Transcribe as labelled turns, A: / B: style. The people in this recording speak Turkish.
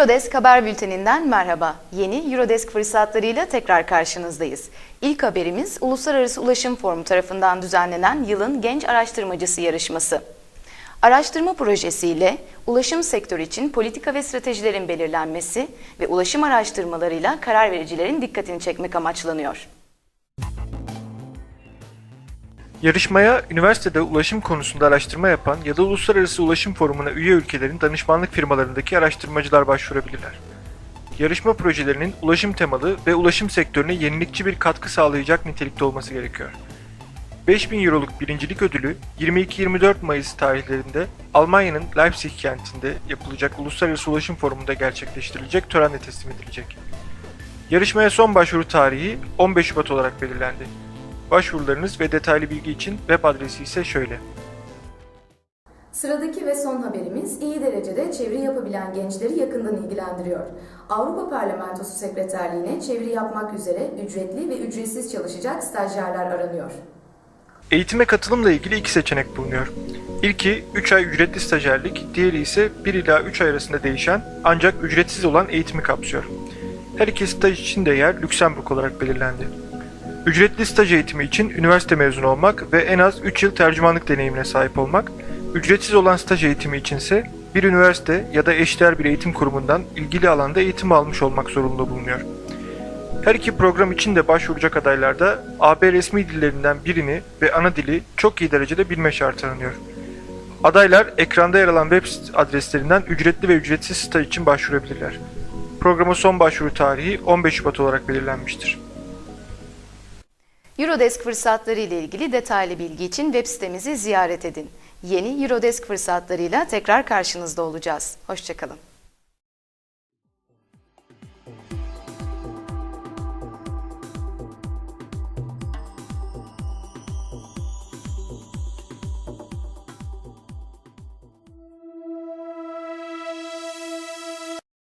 A: Eurodesk Haber Bülteninden merhaba. Yeni Eurodesk fırsatlarıyla tekrar karşınızdayız. İlk haberimiz Uluslararası Ulaşım Forumu tarafından düzenlenen yılın genç araştırmacısı yarışması. Araştırma projesiyle ulaşım sektörü için politika ve stratejilerin belirlenmesi ve ulaşım araştırmalarıyla karar vericilerin dikkatini çekmek amaçlanıyor.
B: Yarışmaya üniversitede ulaşım konusunda araştırma yapan ya da Uluslararası Ulaşım Forumu'na üye ülkelerin danışmanlık firmalarındaki araştırmacılar başvurabilirler. Yarışma projelerinin ulaşım temalı ve ulaşım sektörüne yenilikçi bir katkı sağlayacak nitelikte olması gerekiyor. 5000 Euroluk birincilik ödülü 22-24 Mayıs tarihlerinde Almanya'nın Leipzig kentinde yapılacak Uluslararası Ulaşım Forumu'nda gerçekleştirilecek törenle teslim edilecek. Yarışmaya son başvuru tarihi 15 Şubat olarak belirlendi. Başvurularınız ve detaylı bilgi için web adresi ise şöyle.
C: Sıradaki ve son haberimiz iyi derecede çeviri yapabilen gençleri yakından ilgilendiriyor. Avrupa Parlamentosu Sekreterliğine çeviri yapmak üzere ücretli ve ücretsiz çalışacak stajyerler aranıyor.
B: Eğitime katılımla ilgili iki seçenek bulunuyor. İlki 3 ay ücretli stajyerlik, diğeri ise 1 ila 3 ay arasında değişen ancak ücretsiz olan eğitimi kapsıyor. Her iki staj için de yer Lüksemburg olarak belirlendi. Ücretli staj eğitimi için üniversite mezunu olmak ve en az 3 yıl tercümanlık deneyimine sahip olmak, ücretsiz olan staj eğitimi içinse bir üniversite ya da eşdeğer bir eğitim kurumundan ilgili alanda eğitim almış olmak zorunlu bulunuyor. Her iki program için de başvuracak adaylarda AB resmi dillerinden birini ve ana dili çok iyi derecede bilme şartı aranıyor. Adaylar ekranda yer alan web adreslerinden ücretli ve ücretsiz staj için başvurabilirler. Programın son başvuru tarihi 15 Şubat olarak belirlenmiştir.
A: Eurodesk fırsatları ile ilgili detaylı bilgi için web sitemizi ziyaret edin. Yeni Eurodesk fırsatlarıyla tekrar karşınızda olacağız. Hoşçakalın.